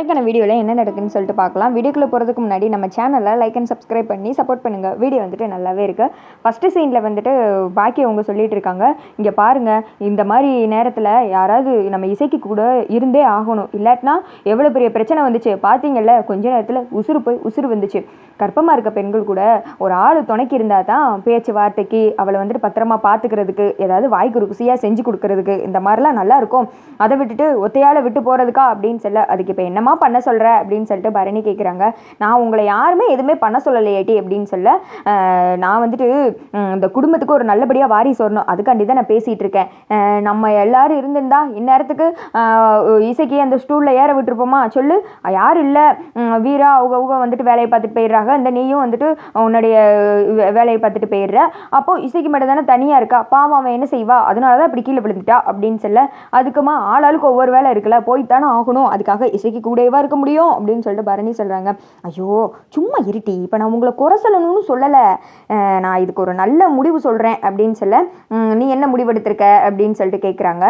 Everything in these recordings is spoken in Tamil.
நாளைக்கான வீடியோவில் என்ன நடக்குன்னு சொல்லிட்டு பார்க்கலாம். வீடியோக்குள்ளே போகிறதுக்கு முன்னாடி நம்ம சேனலில் லைக் அண்ட் சப்ஸ்கிரைப் பண்ணி சப்போர்ட் பண்ணுங்கள் வீடியோ வந்துட்டு நல்லாவே இருக்குது ஃபஸ்ட்டு சீனில் வந்துட்டு பாக்கி அவங்க சொல்லிகிட்டு இருக்காங்க. இங்கே பாருங்கள் இந்த மாதிரி நேரத்தில் யாராவது நம்ம இசைக்கு கூட இருந்தே ஆகணும். இல்லாட்டினா எவ்வளோ பெரிய பிரச்சனை வந்துச்சு. பார்த்தீங்கல்ல கொஞ்ச நேரத்தில் உசுறு போய் உசுறு வந்துச்சு. கர்ப்பமாக இருக்க பெண்கள் கூட ஒரு ஆள் துணைக்கு இருந்தால் தான் பேச்சு வார்த்தைக்கு அவளை வந்துட்டு பத்திரமா பார்த்துக்கிறதுக்கு ஏதாவது வாய்க்கு ருசியாக செஞ்சு கொடுக்கறதுக்கு இந்த மாதிரிலாம் நல்லாயிருக்கும் அதை விட்டுட்டு ஒத்தையால் விட்டு போகிறதுக்கா அப்படின்னு சொல்ல அதுக்கு இப்போ என்னம்மா பண்ண சொல்கிற அப்படின்னு சொல்லிட்டு பரணி கேட்குறாங்க நான் உங்களை யாருமே எதுவுமே பண்ண சொல்லலையேட்டி அப்படின்னு சொல்ல நான் வந்துட்டு இந்த குடும்பத்துக்கு ஒரு நல்லபடியாக வாரிசு வரணும். அதுக்காண்டி தான் நான் பேசிகிட்டு இருக்கேன். நம்ம எல்லாரும் இருந்திருந்தா இந்நேரத்துக்கு இசைக்கு அந்த ஸ்டூலில் ஏற விட்டுருப்போமா? சொல்லு. யாரும் இல்லை. வீரா அவங்க அவங்க வந்துட்டு வேலையை பார்த்துட்டு போயிடுறாங்க. இந்த நீயும் வந்துட்டு உன்னுடைய வேலையை பார்த்துட்டு போயிடுற. அப்போ இசைக்கு மட்டும் தானே தனியாக இருக்கா? பாவம் அவன் என்ன செய்வா? அதனால தான் இப்படி கீழே விழுந்துட்டா அப்படின்னு சொல்ல அதுக்குமா ஆளாளுக்கு ஒவ்வொரு வேலை இருக்குல்ல போய்த்தானே ஆகணும். அதுக்காக இசைக்கு கூட கூடவா இருக்க முடியும் அப்படின்னு சொல்லிட்டு பரணி சொல்கிறாங்க ஐயோ சும்மா இருட்டி இப்போ நான் உங்களை குறை சொல்லணும்னு சொல்லலை. நான் இதுக்கு ஒரு நல்ல முடிவு சொல்கிறேன் அப்படின்னு சொல்ல நீ என்ன முடிவெடுத்திருக்க அப்படின்னு சொல்லிட்டு கேட்குறாங்க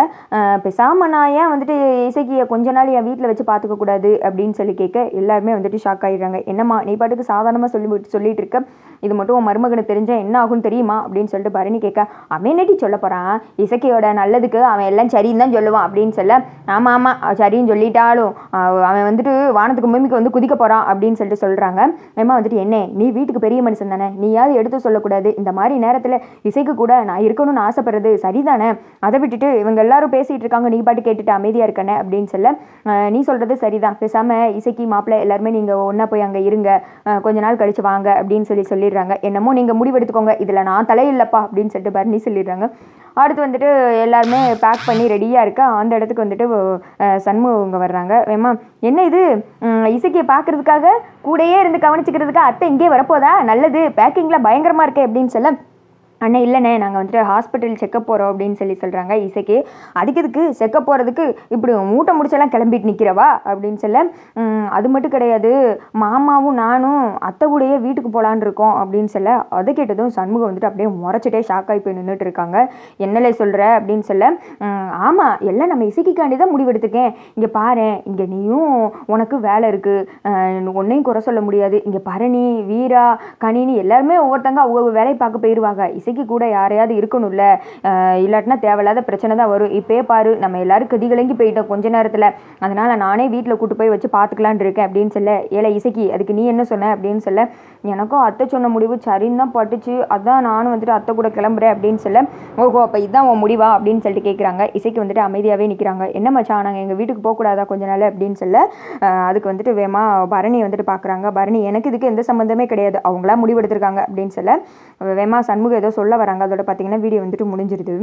பேசாமல் நான் ஏன் வந்துட்டு இசைக்கியை கொஞ்ச நாள் என் வீட்டில் வச்சு பார்த்துக்க கூடாது அப்படின்னு சொல்லி கேட்க எல்லாருமே வந்துட்டு ஷாக் ஆகிடுறாங்க என்னம்மா நீ பாட்டுக்கு சாதாரணமாக சொல்லி சொல்லிட்டு இருக்க? இது மட்டும் உன் மருமகனை தெரிஞ்சால் என்ன ஆகும் தெரியுமா? அப்படின்னு சொல்லிட்டு பரணி கேட்க அவன் சொல்ல போகிறான் இசைக்கையோட நல்லதுக்கு அவன் எல்லாம் சரின்னு தான் சொல்லுவான் அப்படின்னு சொல்ல ஆமாம் ஆமாம் சரின்னு சொல்லிட்டாலும் அவன் அவன் வந்துட்டு வானத்துக்கு பூமிக்கு வந்து குதிக்க போகிறான் அப்படின்னு சொல்லிட்டு சொல்கிறாங்க ஏமா வந்துட்டு என்ன நீ வீட்டுக்கு பெரிய மனுஷன் தானே? நீயாவது எடுத்து சொல்லக்கூடாது. இந்த மாதிரி நேரத்தில் இசைக்கு கூட நான் இருக்கணும்னு ஆசைப்படுறது சரிதானே? அதை விட்டுட்டு இவங்க எல்லாரும் பேசிகிட்டு இருக்காங்க. நீ பாட்டு கேட்டுட்டு அமைதியாக இருக்கனே? அப்படின்னு சொல்ல நீ சொல்கிறது சரிதான். பேசாமல் இசைக்கு மாப்பிள்ளை எல்லாருமே நீங்கள் ஒன்றா போய் அங்கே இருங்க. கொஞ்ச நாள் கழிச்சு வாங்க. அப்படின்னு சொல்லி சொல்லிடுறாங்க. என்னமோ நீங்கள் முடிவெடுத்துக்கோங்க. இதில் நான் தலையில்லப்பா. அப்படின்னு சொல்லிட்டு பரணி சொல்லிடுறாங்க. அடுத்து வந்துட்டு எல்லாருமே பேக் பண்ணி ரெடியாக இருக்க அந்த இடத்துக்கு வந்துட்டு அஹ், சண்முகவங்க வர்றாங்க. ஏமா என்ன இது? இசைக்கியை பார்க்கறதுக்காக கூடயே இருந்து கவனிச்சுக்கிறதுக்கு அத்தை இங்கே வரப்போதா? நல்லது பேக்கிங்கில் பயங்கரமாக இருக்கே அப்படின்னு சொல்ல அண்ணே இல்லைண்ணே நாங்கள் வந்துட்டு ஹாஸ்பிட்டல் செக்கப் போகிறோம் அப்படின்னு சொல்லி சொல்கிறாங்க இசைக்கு. அதுக்கு இதுக்கு செக்கப் போகிறதுக்கு இப்படி மூட்டை முடிச்செல்லாம் கிளம்பிட்டு நிற்கிறவா அப்படின்னு சொல்ல அது மட்டும் கிடையாது. மாமாவும் நானும் அத்தை கூடயே வீட்டுக்கு போகலான்னு இருக்கோம். அப்படின்னு சொல்ல அதை கேட்டதும் சண்முகம் வந்துட்டு அப்படியே முறைச்சிட்டே ஷாக் ஆகி போய் நின்றுட்டு இருக்காங்க. என்னலே சொல்கிற அப்படின்னு சொல்ல ஆமாம் எல்லாம் நம்ம இசைக்காண்டி தான் முடிவெடுத்துக்கேன் இங்கே பாரேன் இங்கே நீயும் உனக்கு வேலை இருக்குது ஒன்றையும் குறை சொல்ல முடியாது. இங்கே பரணி வீரா கணினி எல்லாருமே ஒவ்வொருத்தங்க அவங்க வேலையை பார்க்க போயிடுவாங்க இசைக்கு கூட யாரையாவது இருக்கணும்ல? இல்லாட்டினா தேவையில்லாத பிரச்சனை தான் வரும். இப்போயே பாரு நம்ம எல்லாரும் கதிகலங்கி போயிட்டோம் கொஞ்ச நேரத்தில். அதனால் நானே வீட்டில் கூட்டு போய் வச்சு பார்த்துக்கலான்னு இருக்கேன் அப்படின்னு சொல்ல ஏழை இசைக்கு அதுக்கு நீ என்ன சொன்ன அப்படின்னு சொல்ல எனக்கும் அத்தை சொன்ன முடிவு சரின்னு தான் பட்டுச்சு. அதான் நானும் வந்துட்டு அத்தை கூட கிளம்புறேன் அப்படின்னு சொல்ல ஓஹோ அப்போ இதுதான் உன் முடிவா அப்படின்னு சொல்லிட்டு கேட்குறாங்க இசைக்கு வந்துட்டு அமைதியாகவே நிற்கிறாங்க என்ன மச்சான் நாங்கள் எங்கள் வீட்டுக்கு போகக்கூடாதா கொஞ்ச நாள் அப்படின்னு சொல்ல அதுக்கு வந்துட்டு வேமா பரணி வந்துட்டு பார்க்குறாங்க பரணி எனக்கு இதுக்கு எந்த சம்மந்தமே கிடையாது. அவங்களா முடிவெடுத்திருக்காங்க அப்படின்னு சொல்ல வேமா சண்முகம் ஏதோ சொல்ல வராங்க. அதோட பார்த்தீங்கன்னா வீடியோ வந்துட்டு முடிஞ்சிருது.